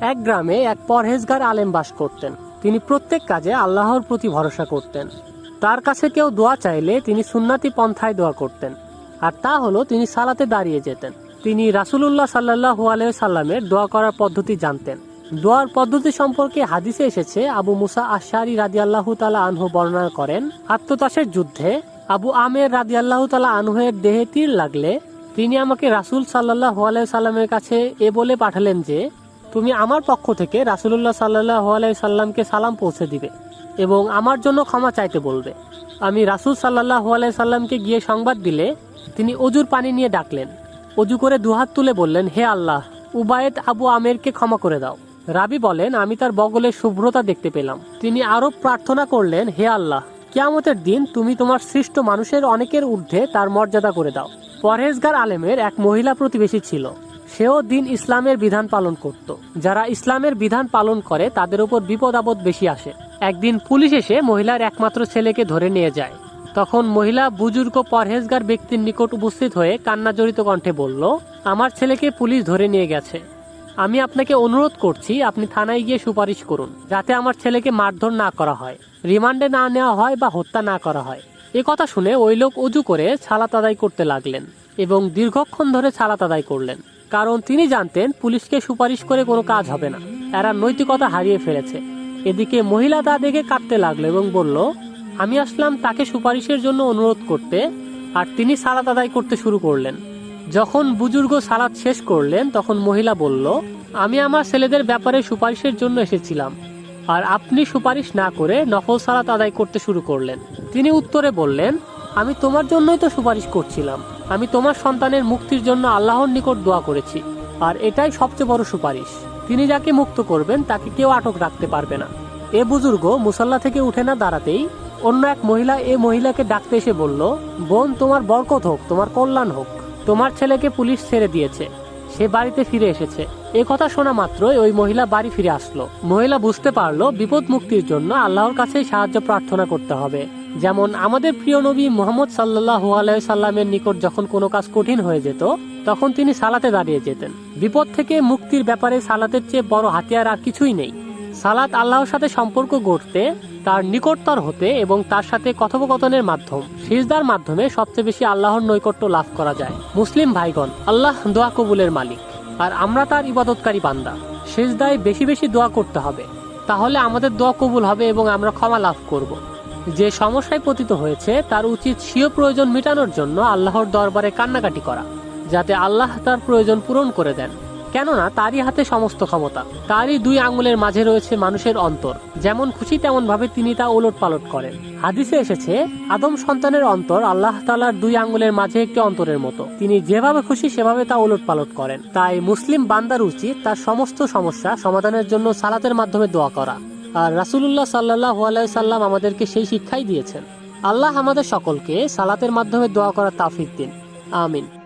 এক গ্রামে এক পরহেজগার আলেম বাস করতেন। তিনি প্রত্যেক কাজে আল্লাহর প্রতি ভরসা করতেন। তার কাছে কেউ দোয়া চাইলে তিনি সুন্নাতি পন্থায় দোয়া করতেন। আর তা হলো তিনি সালাতে দাঁড়িয়ে যেতেন। তিনি রাসুলুল্লাহ সাল্লাহ সাল্লামের দোয়া করার পদ্ধতি জানতেন। দোয়ার পদ্ধতি সম্পর্কে হাদিসে এসেছে, আবু মুসা আশারি রাজি আল্লাহ তালা আনহু বর্ণনা করেন আত্মতাসের যুদ্ধে আবু আমের রাজি আল্লাহ তালা আনহুয়ের দেহে তীর লাগলে তিনি আমাকে রাসুল সাল্লাহ আলহ সাল্লামের কাছে এ বলে পাঠালেন যে তুমি আমার পক্ষ থেকে রাসুলুল্লাহ সাল্লাহ আলাই সাল্লামকে সালাম পৌঁছে দিবে এবং আমার জন্য ক্ষমা চাইতে বলবে। আমি রাসুল সাল্লাহ আলাই সাল্লামকে গিয়ে সংবাদ দিলে তিনি অজুর পানি নিয়ে ডাকলেন। অজু করে দুহাত তুলে বললেন, হে আল্লাহ, উবায়েদ আবু আমেরকে ক্ষমা করে দাও। রাবি বলেন, আমি তার বগলের শুভ্রতা দেখতে পেলাম। তিনি আরও প্রার্থনা করলেন, হে আল্লাহ, কেয়ামতের দিন তুমি তোমার সৃষ্ট মানুষের অনেকের ঊর্ধ্বে তার মর্যাদা করে দাও। পরহেজগার আলেমের এক মহিলা প্রতিবেশী ছিল। সেও দিন ইসলামের বিধান পালন করত। যারা ইসলামের বিধান পালন করে, তাদের উপর বিপদ আপদ বেশি আসে। একদিন পুলিশ এসে মহিলার একমাত্র ছেলেকে ধরে নিয়ে যায়। তখন মহিলা বুজুর্গ পরহেজগার ব্যক্তির নিকট উপস্থিত হয়ে কান্না জড়িত কণ্ঠে বলল, আমার ছেলেকে পুলিশ ধরে নিয়ে গেছে। আমি আপনাকে অনুরোধ করছি, আপনি থানায় গিয়ে সুপারিশ করুন, যাতে আমার ছেলেকে মারধর না করা হয়, রিমান্ডে না নেওয়া হয় বা হত্যা না করা হয়। এ কথা শুনে ওই লোক অজু করে ছালাত আদায় করতে লাগলেন এবং দীর্ঘক্ষণ ধরে ছালাত আদায় করলেন। কারণ তিনি জানতেন পুলিশকে সুপারিশ করে কোনো কাজ হবে না। এরা নৈতিকতা হারিয়ে ফেলেছে। এদিকে মহিলা তা দেখে কাঁদতে লাগল এবং বলল, আমি আসলাম তাকে সুপারিশের জন্য অনুরোধ করতে। আর তিনি সালাত আদায় করতে শুরু করলেন। যখন বুজুর্গ সালাত শেষ করলেন, তখন মহিলা বলল, আমি আমার ছেলেদের ব্যাপারে সুপারিশের জন্য এসেছিলাম। আর আপনি সুপারিশ না করে নফল সালাত আদায় করতে শুরু করলেন। তিনি উত্তরে বললেন, আমি তোমার জন্যই তো সুপারিশ করছিলাম। আমি তোমার সন্তানের মুক্তির জন্য আল্লাহর নিকট দোয়া করেছি, আর এটাই সবচেয়ে বড় সুপারিশ। তিনি যাকে মুক্ত করবেন, তাকে কেউ আটক রাখতে পারবে না। এ বুজুর্গ মুসাল্লা থেকে উঠে না দাঁড়াতেই অন্য এক মহিলা এ মহিলাকে ডাকতে এসে বলল, বোন, তোমার বরকত হোক, তোমার কল্যাণ হোক। তোমার ছেলেকে পুলিশ ছেড়ে দিয়েছে। সে বাড়িতে ফিরে এসেছে। এ কথা শোনা মাত্রই ওই মহিলা বাড়ি ফিরে আসলো। মহিলা বুঝতে পারল বিপদ মুক্তির জন্য আল্লাহর কাছে সাহায্য প্রার্থনা করতে হবে। যেমন আমাদের প্রিয় নবী মোহাম্মদ সাল্লাহ সাল্লামের নিকট যখন কোনো কাজ কঠিন হয়ে যেত, তখন তিনি সালাতে দাঁড়িয়ে যেতেন। বিপদ থেকে মুক্তির ব্যাপারে সালাতের চেয়ে বড় হাতিয়ার আর কিছুই নেই। সালাত আল্লাহর সাথে সম্পর্ক গড়তে, তার নিকটতর হতে এবং তার সাথে কথোপকথনের মাধ্যম, সিজদার মাধ্যমে সবচেয়ে বেশি আল্লাহর নৈকট্য লাভ করা যায়। মুসলিম ভাইগণ, আল্লাহ দোয়া কবুলের মালিক, আর আমরা তার ইবাদতকারী বান্দা। সিজদায় বেশি বেশি দোয়া করতে হবে। তাহলে আমাদের দোয়া কবুল হবে এবং আমরা ক্ষমা লাভ করব। যে সমস্যায় পতিত হয়েছে, তার উচিত স্বীয় প্রয়োজন মেটানোর জন্য আল্লাহর দরবারে কান্নাকাটি করা, যাতে আল্লাহ তার প্রয়োজন পূরণ করে দেন। কেননা, তারই হাতে সমস্ত ক্ষমতা। তারই দুই আঙুলের মাঝে রয়েছে মানুষের অন্তর। যেমন খুশি তেমন ভাবে তিনি তা ওলট পালট করেন। হাদিসে এসেছে, আদম সন্তানের অন্তর আল্লাহ তালার দুই আঙুলের মাঝে একটি অন্তরের মতো। তিনি যেভাবে খুশি, সেভাবে তা ওলট পালট করেন। তাই মুসলিম বান্দার উচিত তার সমস্ত সমস্যা সমাধানের জন্য সালাতের মাধ্যমে দোয়া করা। আর রাসুলুল্লাহ সাল্লাহ সাল্লাম আমাদেরকে সেই শিক্ষাই দিয়েছেন। আল্লাহ আমাদের সকলকে সালাতের মাধ্যমে দোয়া করার তাফিক দিন। আমিন।